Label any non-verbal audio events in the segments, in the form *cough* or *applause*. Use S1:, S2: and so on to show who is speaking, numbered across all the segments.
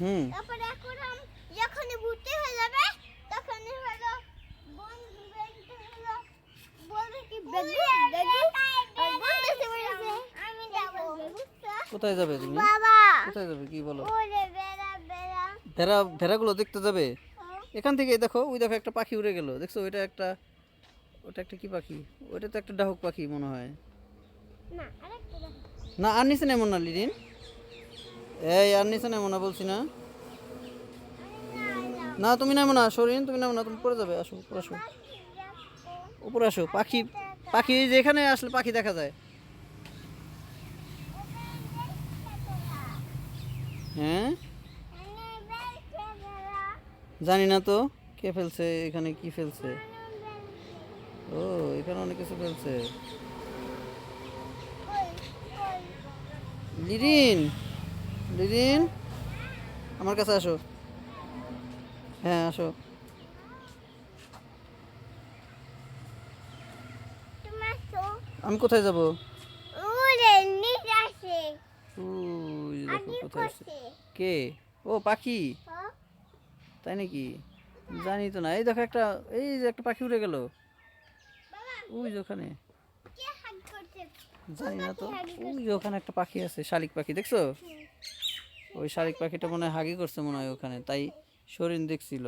S1: হুম।
S2: তারপরে এখন যখন ভর্তি হয়ে যাবে তখন হলো বন্ধু হলো। বলবে কি বেগু বেগু আর বলতেছে বলেছে আমি যাব
S1: কোথায় যাবে তুমি?
S2: বাবা।
S1: কোথায় যাবে? কি বলো?
S2: ওরে বেড়া বেড়া।
S1: ভেড়া ভেড়াগুলো দেখতে যাবে? এখান থেকে দেখো ওই দেখো একটা পাখি উড়ে গেল। দেখছ ওইটা একটা ওটা একটা কি পাখি? ওইটা তো একটা ডাহুক পাখি মনে হয়।
S2: না
S1: আর নিচে নেমো না লিরিন এই, আর নিচে নেমো না, বলছি না। না, তুমি নেমো না সরিন তুমি নেমো না, তুমি পড়ে যাবে, আসো, উপরে আসো। উপরে আসো, পাখি পাখি, এই যে এখানে আসলে পাখি দেখা যায়। হ্যাঁ? জানি না তো, কে ফেলছে, এখানে কি ফেলছে? ও, এখানে অনেক কিছু ফেলছে। লিরিন! লিরিন আমার কাছে আসো। হ্যাঁ আসো। আমি কোথায় যাব? কে? ও পাখি।
S2: হ্যাঁ।
S1: তাই নাকি? জানি তো না। এই দেখো একটা এই যে একটা পাখি উড়ে গেল। ওই যে ওখানে। জানি না তো। ওই যে ওখানে একটা পাখি আছে শালিক পাখি দেখছ? ওই শালিক পাখিটা মনে হয় হাগি করছে মনে হয় ওখানে তাই শরীর দেখছিল।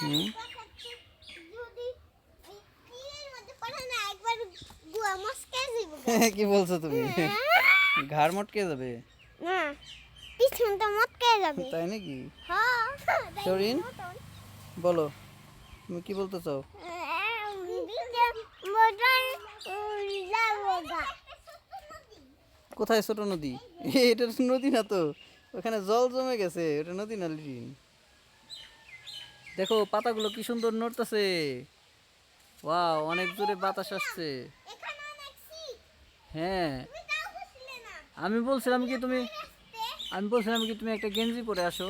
S1: হুম? *laughs* কি বলছো তুমি? *laughs* ঘাড় মটকে যাবে?
S2: না পিছনটা মটকে যাবে।
S1: তাই নাকি?
S2: হ্যাঁ
S1: শরীন? বলো তুমি কি বলতে চাও
S2: আম, দিতে মতন, উম, যাব গা।
S1: কোথায়? ছোট নদী। *laughs* এটা নদী না তো। ওখানে জল জমে গেছে। ওটা নদী না লিটিন দেখো, পাতাগুলো কি সুন্দর নড়তেছে। ওয়াও, অনেক জোরে বাতাস আসছে। হ্যাঁ। আমি বলছিলাম কি তুমি আমি বলছিলাম কি তুমি একটা গেঞ্জি পরে আসো।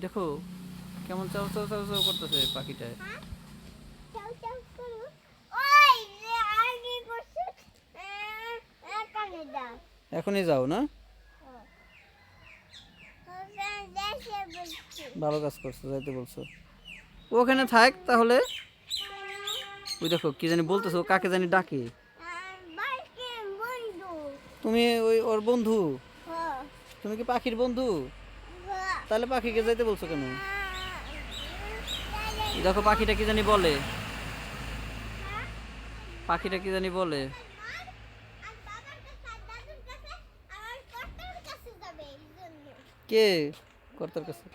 S1: দেখো, কেমন চাও চাও চাও চাও করতেছে পাখিটায়
S2: হ্যাঁ? চাও চাও করো। ওই যে আগে করছে, আহ, এখানে দাও।
S1: এখনই যাও, না। ভালো কাজ করছ, যাইতে বলছো ওখানে থাক তাহলে ওই দেখো, কি জানি বলতেছো কাকে জানি ডাকে। তুমি ওই ওর বন্ধু তুমি কি পাখির বন্ধু। তাহলে পাখিকে যাইতে বলছো কেন দেখো, পাখিটা কি জানি বলে পাখিটা কি জানি বলে
S2: আর বাবার কাছে আর দাদুর কাছে আর কর্তার কাছে যাবে এই জন্য
S1: কে কর্তার কাছে?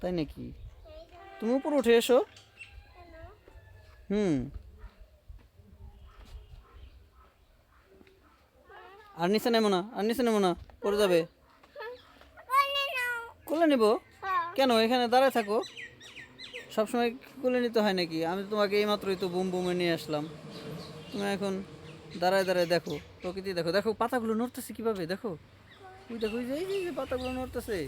S1: তাই নাকি? তুমি উপরে উঠে এসো। হুম। আর নিচে নেমো না আর নিচে নেমো না পড়ে যাবে। কোলে নিব?
S2: হ্যাঁ।
S1: কেন এখানে দাঁড়ায় থাকো। সবসময় কোলে নিতে হয় নাকি? আমি তোমাকে এইমাত্রই তো বুম বুমে নিয়ে আসলাম। তুমি এখন দাঁড়ায় দাঁড়ায় দেখো প্রকৃতি দেখো। দেখো পাতাগুলো নড়তেছে কীভাবে? দেখো। ওই দেখো যে পাতাগুলো নড়তেছে।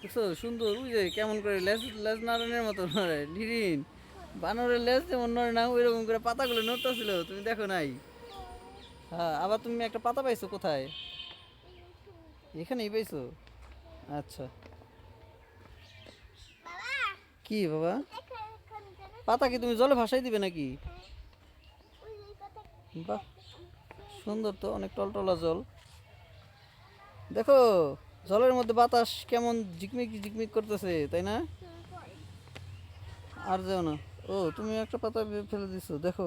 S1: দেখছ? সুন্দর। ওই কেমন করে লেজ লেজ নারায়ণের মতো নড়ে। লিরিন বানরের লেজ যেমন নড়ে না ওই রকম করে পাতাগুলো নড়তেছিল। তুমি দেখো নাই? হ্যাঁ আবার তুমি একটা পাতা পাইছো কোথায়? এখানেই পাইছো? আচ্ছা। কি বাবা? পাতা কি তুমি জলে ভাসাই দিবে নাকি? বাহ, সুন্দর তো, অনেক টলটলা জল। দেখো জলের মধ্যে বাতাস কেমন ঝিকমিক ঝিকমিক করতেছে তাই না? আর যাও না। ও তুমি একটা পাতা ফেলে দিছো দেখো।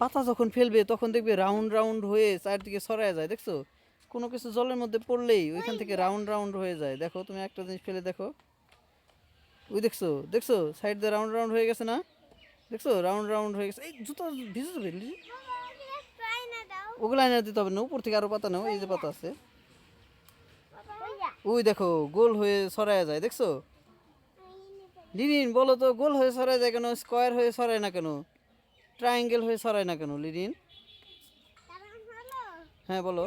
S1: পাতা যখন ফেলবে তখন দেখবে রাউন্ড রাউন্ড হয়ে চারদিকে ছড়ায় যায় দেখছ? কোনো কিছু জলের মধ্যে পড়লেই ওইখান থেকে রাউন্ড রাউন্ড হয়ে যায়। দেখো তুমি একটা জিনিস ফেলে দেখো। ওই দেখছ দেখছ? সাইড দিয়ে রাউন্ড রাউন্ড হয়ে গেছে না? দেখছ? রাউন্ড রাউন্ড হয়ে গেছে। এই জুতো ভিজে যাবে ওগুলো আইনা দিতে হবে না উপর থেকে আরও পাতা নাও এই যে পাতা আছে।
S2: ওই
S1: দেখো, গোল হয়ে ছড়ায় যায়, দেখছ? লিরিন, বলো তো, গোল হয়ে ছড়ায় যায় কেন? স্কোয়ার হয়ে ছড়ায় না কেন? ট্রায়াঙ্গেল হয়ে ছড়ায় না কেন, লিরিন? হ্যাঁ বলো।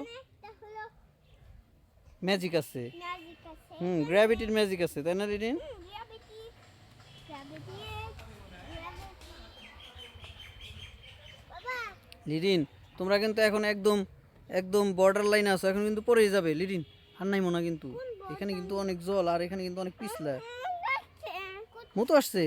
S1: ম্যাজিক আছে। হুম, গ্র্যাভিটির ম্যাজিক আছে, তাই না, লিরিন? লিরিন, তোমরা কিন্তু এখন একদম একদম বর্ডার লাইনে আছো, এখন কিন্তু পড়েই যাবে লিডিন আর নাই মনে কিন্তু। এখানে কিন্তু অনেক জল আর এখানে কিন্তু অনেক পিছলা। মতো আসছে?